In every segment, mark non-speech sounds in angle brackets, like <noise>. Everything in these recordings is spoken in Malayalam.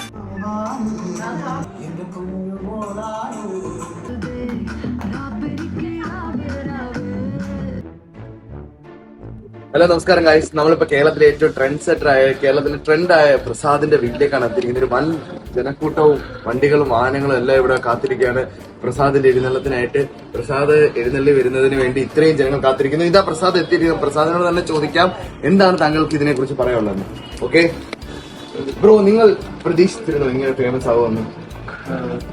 ഹലോ നമസ്കാരം ഗായ്സ് നമ്മളിപ്പോ കേരളത്തിലെ ഏറ്റവും ട്രെൻഡ് സെറ്റർ ആയ കേരളത്തിലെ ട്രെൻഡ് ആയ പ്രസാദിന്റെ വീട്ടിലേക്കാണ് എത്തിയിരിക്കുന്നത്. ഒരു വൻ ജനക്കൂട്ടവും വണ്ടികളും വാഹനങ്ങളും എല്ലാം ഇവിടെ കാത്തിരിക്കുകയാണ് പ്രസാദിന്റെ എഴുന്നള്ളത്തിനായിട്ട്. പ്രസാദ് എഴുന്നള്ളി വരുന്നതിന് വേണ്ടി ഇത്രയും ജനങ്ങൾ കാത്തിരിക്കുന്നു. ഇതാ പ്രസാദ് എത്തിയിരിക്കുന്നു. പ്രസാദിനോട് തന്നെ ചോദിക്കാം എന്താണ് താങ്കൾക്ക് ഇതിനെ കുറിച്ച് പറയാനുള്ളത്? ഓക്കെ ബ്രോ നിങ്ങൾ പ്രതീക്ഷിച്ചിരുന്നു ഇങ്ങനെ ഫേമസ് ആവുമെന്ന്?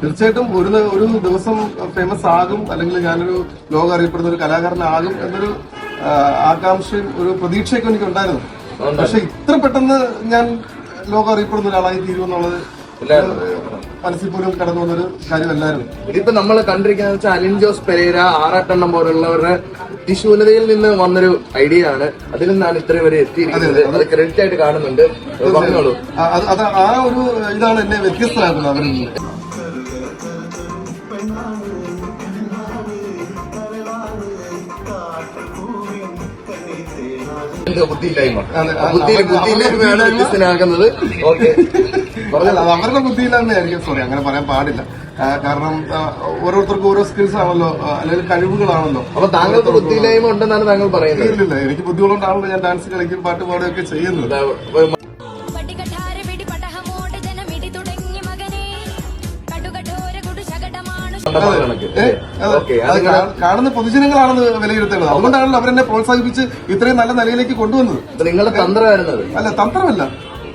തീർച്ചയായിട്ടും ഒരു ഒരു ദിവസം ഫേമസ് ആകും അല്ലെങ്കിൽ ഞാനൊരു ലോകം അറിയപ്പെടുന്ന ഒരു കലാകാരനാകും എന്നൊരു ആകാംക്ഷയും ഒരു പ്രതീക്ഷയൊക്കെ എനിക്ക് ഉണ്ടായിരുന്നു പക്ഷെ ഇത്ര പെട്ടെന്ന് ഞാൻ ലോകം അറിയപ്പെടുന്ന ഒരാളായി തീരുമെന്നുള്ളത് മനസ്സിൽ പോലും കടന്നു വന്നൊരു കാര്യമല്ലായിരുന്നു. ഇതിപ്പോ നമ്മൾ കണ്ടിരിക്കുന്ന വെച്ചാൽ അലിൻ ജോസ് പെരേര ആറാട്ടെണ്ണം പോലുള്ളവരുടെ തിശൂലതയിൽ നിന്ന് വന്നൊരു ഐഡിയ ആണ്. അതിൽ നിന്നാണ് ഇത്രയും വരെ എത്തിയിരിക്കുന്നത്. അത് ക്രെഡിറ്റ് ആയിട്ട് കാണുന്നുണ്ട്. പറഞ്ഞോളൂ. അത് ആ ഒരു ഇതാണ് എന്നെ വ്യത്യസ്തമാക്കുന്നത് അവരിൽ നിന്ന്. ബുദ്ധിയില്ലായ്മ. അതെ, ബുദ്ധി അവരുടെ- ബുദ്ധിയില്ലായ്മയാണ് വ്യത്യസ്തനാക്കുന്നത് ഓക്കെ. അല്ല, അത് അവരുടെ ബുദ്ധിയില്ലാന്നായിരിക്കും സോറി അങ്ങനെ പറയാൻ പാടില്ല. കാരണം ഓരോരുത്തർക്കും ഓരോ സ്കിൽസ് ആണല്ലോ അല്ലെങ്കിൽ കഴിവുകളാണല്ലോ. അപ്പൊ താങ്കൾക്ക് ബുദ്ധിയില്ലായ്മ ഉണ്ടെന്നാണ് താങ്കൾ പറയുന്നത്. ഇല്ലില്ല എനിക്ക് ബുദ്ധികളുണ്ടാണല്ലോ ഞാൻ ഡാൻസ് കളിക്കും പാട്ട് പാടുകയൊക്കെ ചെയ്യുന്നത്. കാണുന്ന പൊതുജനങ്ങളാണെന്ന് വിലയിരുത്തേണ്ടത്. അതുകൊണ്ടാണല്ലോ അവരെന്നെ പ്രോത്സാഹിപ്പിച്ച് ഇത്രയും നല്ല നിലയിലേക്ക് കൊണ്ടുവന്നത്. നിങ്ങളുടെ തന്ത്രമായിരുന്നത്? അല്ല തന്ത്രമല്ല.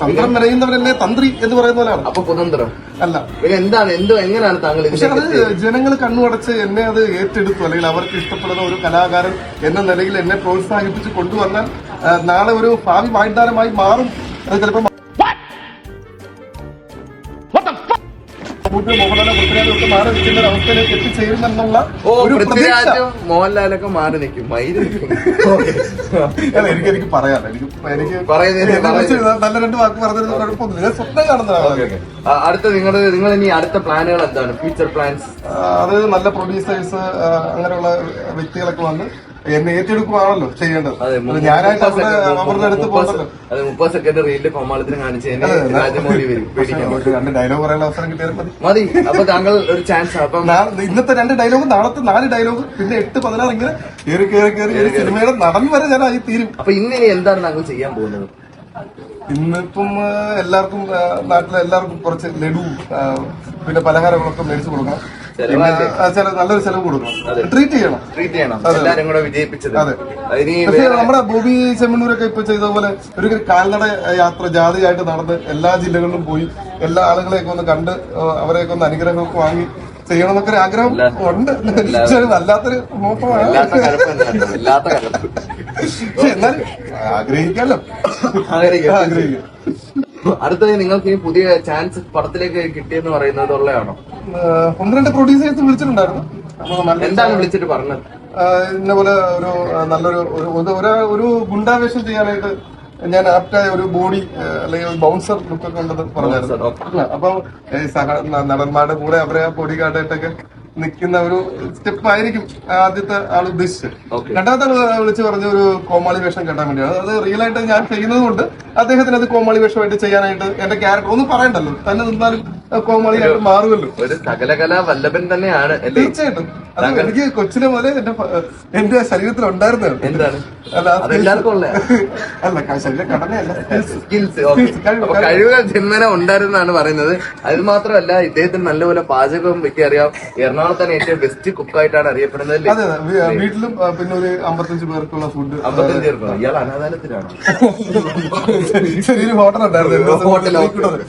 തന്ത്രം മെനയുന്നവരെന്നെ തന്ത്രി എന്ന് പറയുന്ന പോലെയാണ്. അപ്പൊ കുതന്ത്രം. അല്ല. പിന്നെ എന്താണ് എന്തോ എങ്ങനെയാണ് താങ്കൾ പക്ഷെ അത് ജനങ്ങൾ കണ്ണുടച്ച് എന്നെ അത് ഏറ്റെടുത്തു അല്ലെങ്കിൽ അവർക്ക് ഇഷ്ടപ്പെടുന്ന ഒരു കലാകാരൻ എന്ന നിലയിൽ എന്നെ പ്രോത്സാഹിപ്പിച്ച് കൊണ്ടുവന്നാൽ നാളെ ഒരു ഭാവി വാഗ്ദാനമായി മാറും. അത് ചിലപ്പോൾ മമ്മൂട്ടി, മോഹൻലാൽ പൃഥ്വിരാജും ഒക്കെ മാറി നിൽക്കുന്ന ഒരു അവസ്ഥയിലേക്ക് എത്തിച്ചേരുമെന്നുള്ള ഒരു പ്രതീക്ഷ. പൃഥ്വിരാജും മോഹൻലാലൊക്കെ മാറി നിൽക്കും. മയിൽ നിൽക്കും. അല്ല, എനിക്ക് എനിക്ക് പറയാം എനിക്ക് എനിക്ക് പറയുന്നതിന് നല്ല രണ്ട് വാക്ക് പറഞ്ഞിരുന്നു കുഴപ്പമൊന്നുമില്ല. ഞാൻ സ്വപ്നം കാണുന്നതാണ് ആ, അടുത്ത നിങ്ങൾ നിങ്ങൾ ഇനി അടുത്ത പ്ലാനുകൾ എന്താണ്? ഫ്യൂച്ചർ പ്ലാൻസ് ആ, അത് നല്ല പ്രൊഡ്യൂസേഴ്സ് അങ്ങനെയുള്ള വ്യക്തികളൊക്കെ വന്ന് എന്നെ ഏറ്റെടുക്കുവാണല്ലോ ചെയ്യേണ്ടത്. ഞാനായിട്ട് അവരുടെ അവരുടെ അടുത്ത് പോകണ്ടല്ലോ. അതെ മുപ്പത് സെക്കൻഡ് റീലിൽ കോമാളിത്തിന് കാണിച്ചതിന് രാജമൗലി വരും രണ്ട് ഡയലോഗ് പറയാനുള്ള അവസരം കിട്ടിയാൽ മതി. മതി അപ്പൊ താങ്കൾ ഒരു ചാൻസ് അപ്പം ഇന്നത്തെ രണ്ട് ഡയലോഗ് നാളത്തെ നാല് ഡയലോഗ് പിന്നെ എട്ട് പതിനാറ് ഇങ്ങനെ കയറി കയറി കയറി സിനിമയുടെ നടൻ വരെ ഞാൻ ആയി തീരും. അപ്പൊ ഇന്ന് ഇനി എന്താണ് താങ്കൾ ചെയ്യാൻ പോകുന്നത്? ഇന്നിപ്പം എല്ലാവർക്കും നാട്ടിലെ എല്ലാവർക്കും കുറച്ച് ലഡു പിന്നെ പലഹാരങ്ങളൊക്കെ മേടിച്ചു കൊടുക്കണം. നല്ലൊരു ചെലവ് കൊടുക്കണം. ട്രീറ്റ് ചെയ്യണം. ട്രീറ്റ് ചെയ്യണം. എല്ലാരും കൂടെ വിജയിപ്പിച്ചത്. പക്ഷേ നമ്മുടെ ബോബി ചെമ്മണ്ണൂരൊക്കെ ഇപ്പൊ ചെയ്ത പോലെ ഒരു കാൽനട യാത്ര ജാതിയായിട്ട് നടന്ന് എല്ലാ ജില്ലകളിലും പോയി എല്ലാ ആളുകളെയൊക്കെ ഒന്ന് കണ്ട് അവരെയൊക്കെ ഒന്ന് അനുഗ്രഹമൊക്കെ വാങ്ങി ചെയ്യണമെന്നൊക്കെ ഒരു ആഗ്രഹം ഉണ്ട്. വല്ലാത്തൊരു എന്നാലും ആഗ്രഹിക്കാമല്ലോ ആഗ്രഹിക്കാം. ആഗ്രഹിക്കാം. അടുത്തത് നിങ്ങൾക്ക് ഈ പുതിയ ചാൻസ് പടത്തിലേക്ക് കിട്ടിയെന്ന് പറയുന്നത് ഉള്ളതാണോ ഒന്ന് രണ്ട് പ്രൊഡ്യൂസേഴ്സ് വിളിച്ചിട്ടുണ്ടായിരുന്നു. എന്താണ് വിളിച്ചിട്ട് പറഞ്ഞത്? ഇന്നപോലെ ഇന്ന പോലെ ഒരു നല്ലൊരു ഒരു- ഒരു- ഒരു- ഒരു ഗുണ്ടാവേഷം ചെയ്യാനായിട്ട് ഞാൻ ആപ്റ്റായ ഒരു ബോഡി അല്ലെങ്കിൽ ബൗൺസർ ലുക്കൊക്കെ ഉണ്ടെന്ന് പറഞ്ഞായിരുന്നു. അപ്പൊ നടന്മാരുടെ കൂടെ അവരെ ബോഡി ഗാർഡായിട്ടൊക്കെ നിൽക്കുന്ന ഒരു സ്റ്റെപ്പ് ആയിരിക്കും ആദ്യത്തെ ആൾ ഉദ്ദേശിച്ചത്. രണ്ടാമത്തെ ആൾ വിളിച്ച് പറഞ്ഞ ഒരു കോമാളി വേഷം കെട്ടാൻ വേണ്ടിയാണ്. അത് റിയൽ ആയിട്ട് ഞാൻ ചെയ്യുന്നതുകൊണ്ട് അദ്ദേഹത്തിന് അത് കോമാളി വേഷമായിട്ട് ചെയ്യാനായിട്ട് എന്റെ ക്യാരക്ടർ ഒന്നും പറയണ്ടല്ലോ. തന്നെ നിന്നാലും കോമാളിയായിട്ട് മാറുമല്ലോ. ഒരു സകലകലാ വല്ലഭൻ തന്നെയാണ് തീർച്ചയായിട്ടും. അത് എനിക്ക് കൊച്ചിലെ മുതലേ എന്റെ എന്റെ ശരീരത്തിൽ ഉണ്ടായിരുന്നതാണ്. എന്താണ്? അല്ല കഴിവ്. <laughs> <laughs> കഴിവുകൾ ജന്മന ഉണ്ടായിരുന്നാണ് പറയുന്നത്. അത് മാത്രമല്ല ഇദ്ദേഹത്തിന് നല്ലപോലെ പാചകവും വെക്കി അറിയാം. എറണാകുളത്ത് തന്നെ ഏറ്റവും ബെസ്റ്റ് കുക്കായിട്ടാണ് അറിയപ്പെടുന്നത് അതെ വീട്ടിലും പിന്നെ ഒരു അമ്പത്തഞ്ച് പേർക്കുള്ള ഫുഡ് അമ്പത്തഞ്ച് പേർക്ക് ഇയാൾ അനാഥാലത്തിലാണ് ചെറിയൊരു <laughs> ഹോട്ടൽ ഉണ്ടായിരുന്നു. ഹോട്ടൽ, ഇതിനകത്ത്